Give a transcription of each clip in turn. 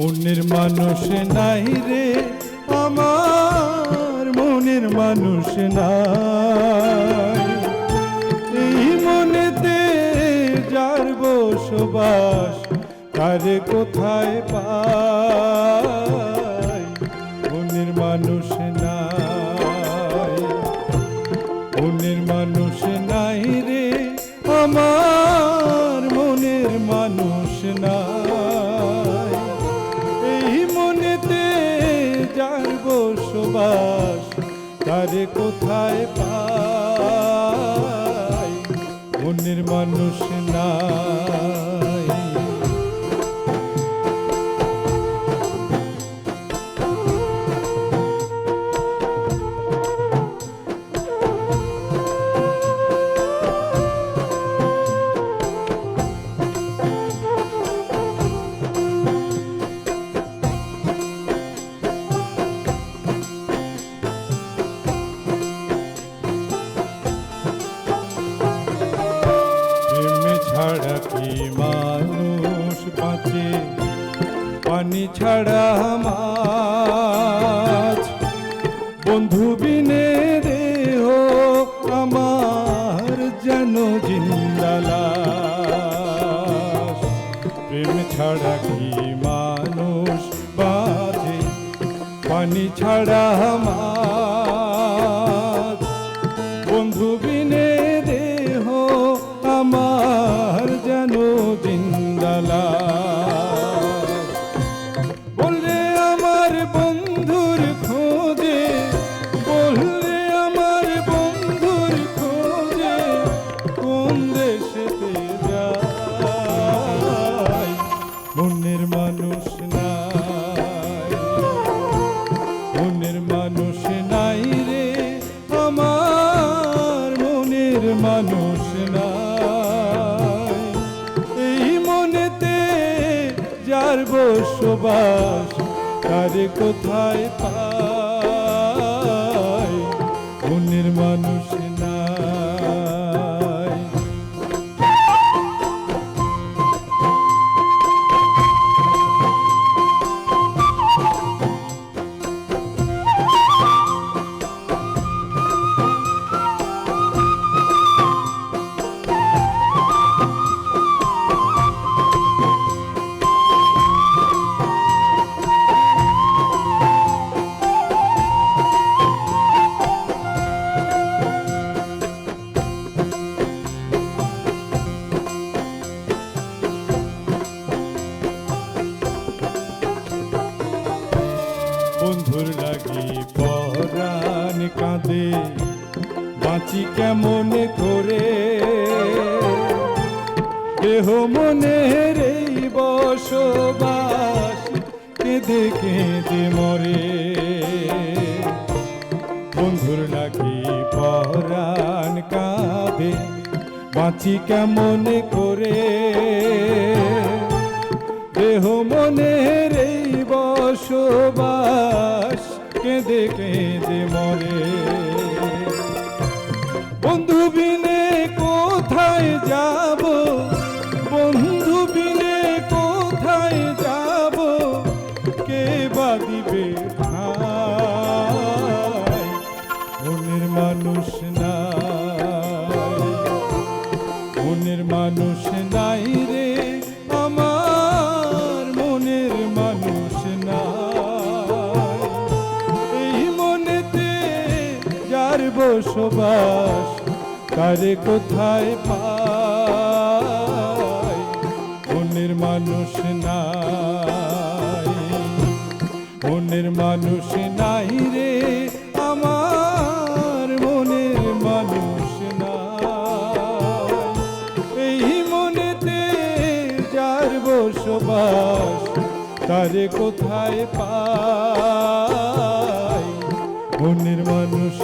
মনের মানুষ নাই রে, আমার মনের মানুষ নাই। এই মনেতে যার বসবাস, তারে কোথায় মনের মানুষ নাই। মনের মানুষ নাই রে, আমার তারে কোথায় পাই? মনের মানুষ নাই পানি ছাড়া মাছ তারে কোথায় পায় মনের মানুষ দেহ মনের এই বসবাস, কেঁদে কেঁদে মরে। বন্ধুর লাগি পরাণ কাঁদে, বাঁচি কেমন করে? দেহ মনের এই বসবাস, কেঁদে কেঁদে মরে। বন্ধু বসবাস তারে কোথায় পাই মনের মানুষ নাই, মনের মানুষ নাই রে, আমার মনের মানুষ নাই। এই মনেতে যার বসবাস, তারে কোথায় পাই মনের মানুষ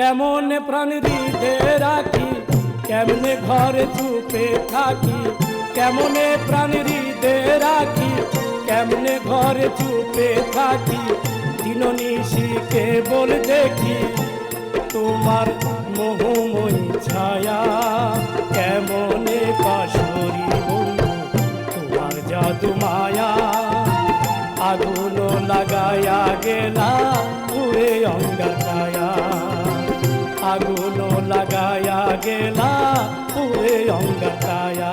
কেমন প্রাণ হৃদে রাখি? কেমনে ঘরে চুপে থাকি? কেমনে প্রাণ হৃদে রাখি? কেমনে ঘরে চুপে থাকি? দিন নিশিকে বল দেখি, তোমার মোহময়ী ছায়া কেমনে পাশরি তোমার জাদু মায়া আগুন লাগায়া গেলা, পুরে অঙ্গায়া আগুন লাগায়া গেলা পুরে অঙ্গায়া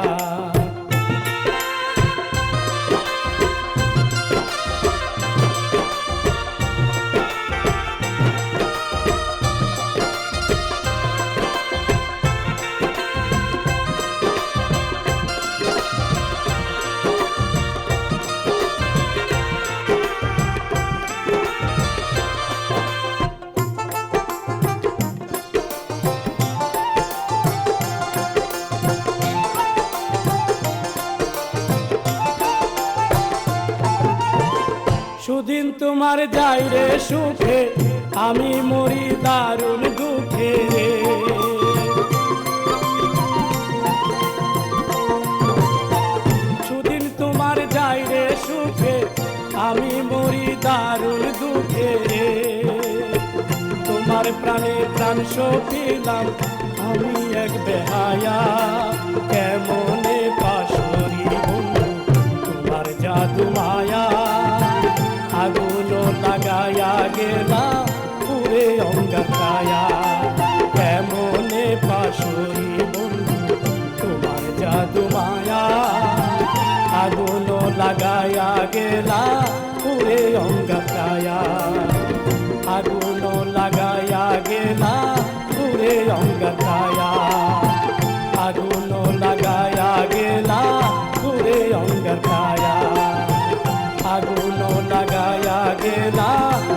তোমার যাই রে সুখে, আমি মরি দারুণ দুঃখে। সুদিন তোমার যাই রে সুখে, আমি মরি দারুণ দুঃখে। তোমার প্রাণে প্রাণ সপিলাম আমি এক বেহায়া। কেমনে পাশরি তোমার জাদু মায়া। লাগায়া গেলা পুরে অঙ্গায়া কেমনে পাশরি বন্ধু, তোমার জাদু মায়া। আগুন লাগায়া গেলা পুরে অঙ্গায়া আগুন লাগায়া গেলা পুরে অঙ্গায়া আগুন লাগায়া গেলা পুরে আগুন লাগায়া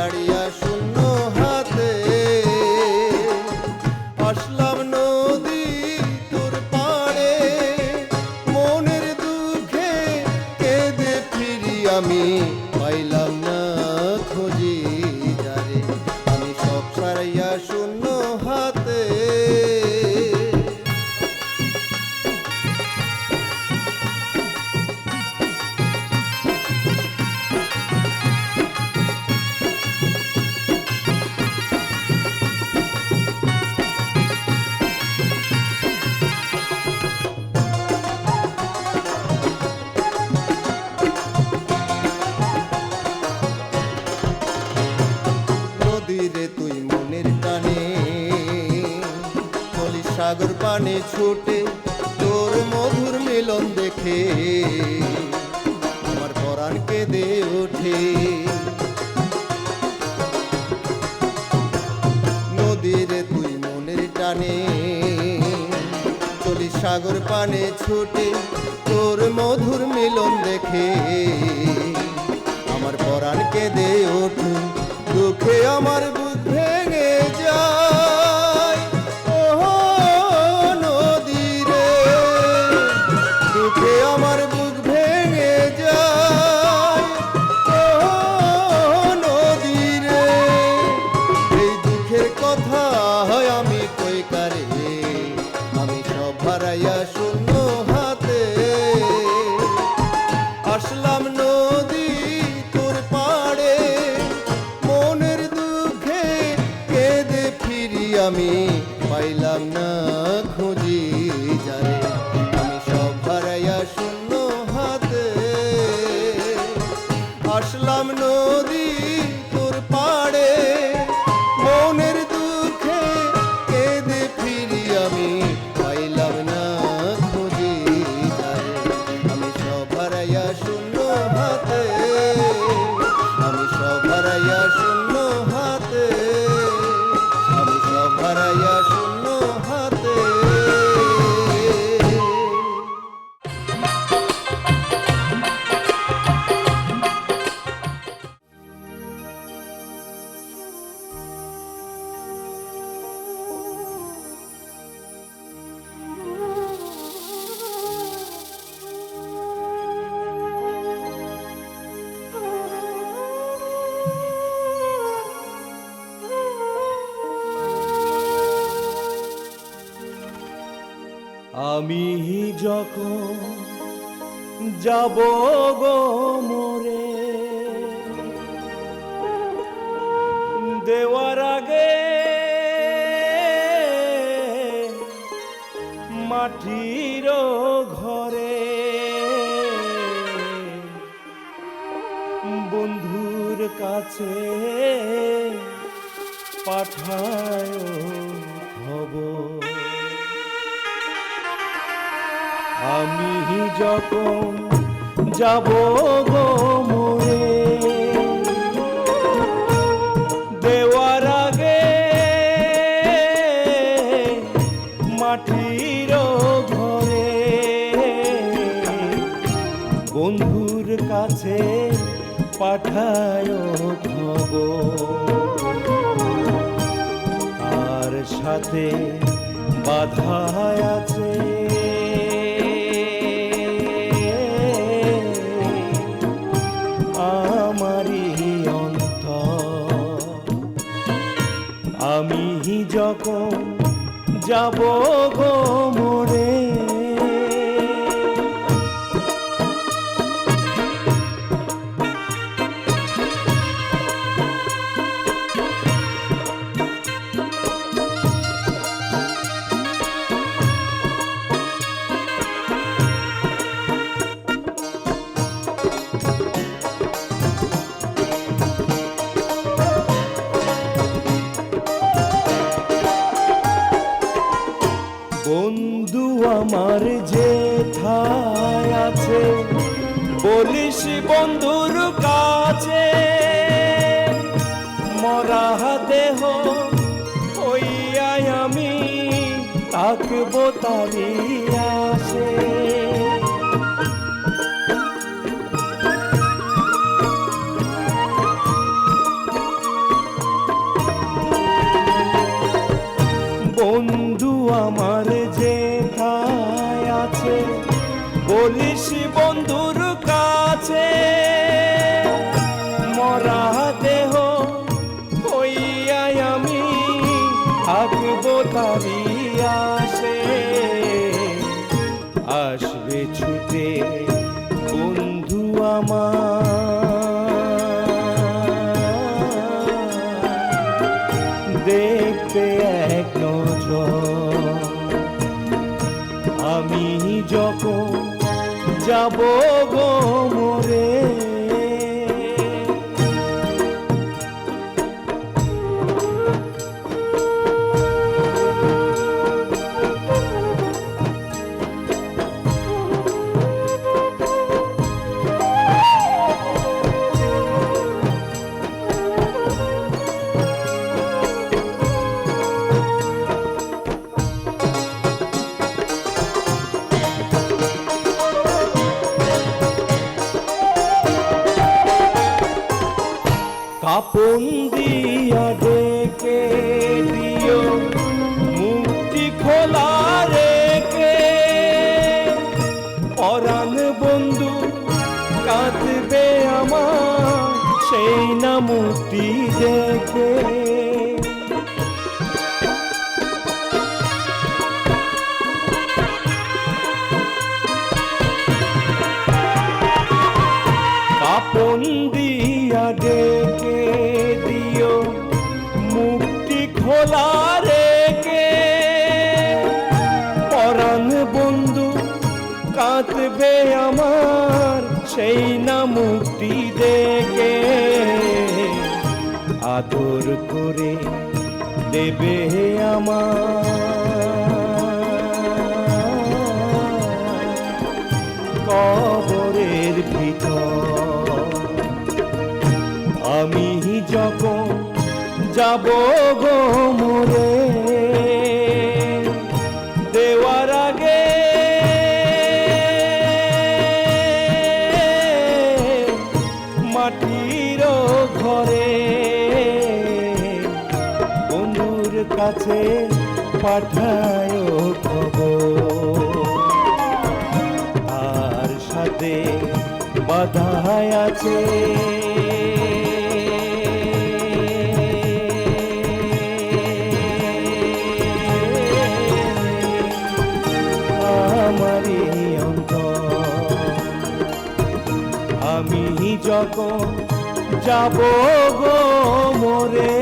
দাঁড়িয়ে সাগর পানে ছোটে তোর মধুর মিলন দেখে। আমার পরাণ কেঁদে ওঠে। নদীর তুই মনের টানে চলি সাগর পানে ছোটে তোর মধুর মিলন দেখে। আমার পরাণ কেঁদে ওঠে, দুঃখে আমার भरयश যখন যাব গো মোরে? দেওয়ার আগে মাটির ঘরে বন্ধুর কাছে পাঠায় খবর। আমি যখন যাব গো মোরে, দেওয়ার আগে মাটির ঘরে, বন্ধুর কাছে পাঠায় খবর। তার সাথে বাধা আছে আমি যখন যাব গো মোরে তাকবো তারি আসে। যখন যাব গো মোরে। কাঁদবে আমার সেই না মূর্তি দেখে। আপন সেই না মুক্তি দেখে আদর করে দেবে আমার। কবরের ভিতর আমি যখন যাব গো মোরে কাছে পাঠায় খবর। তার সাথে বাধায় আছে। আমি যখন যাব গো মোরে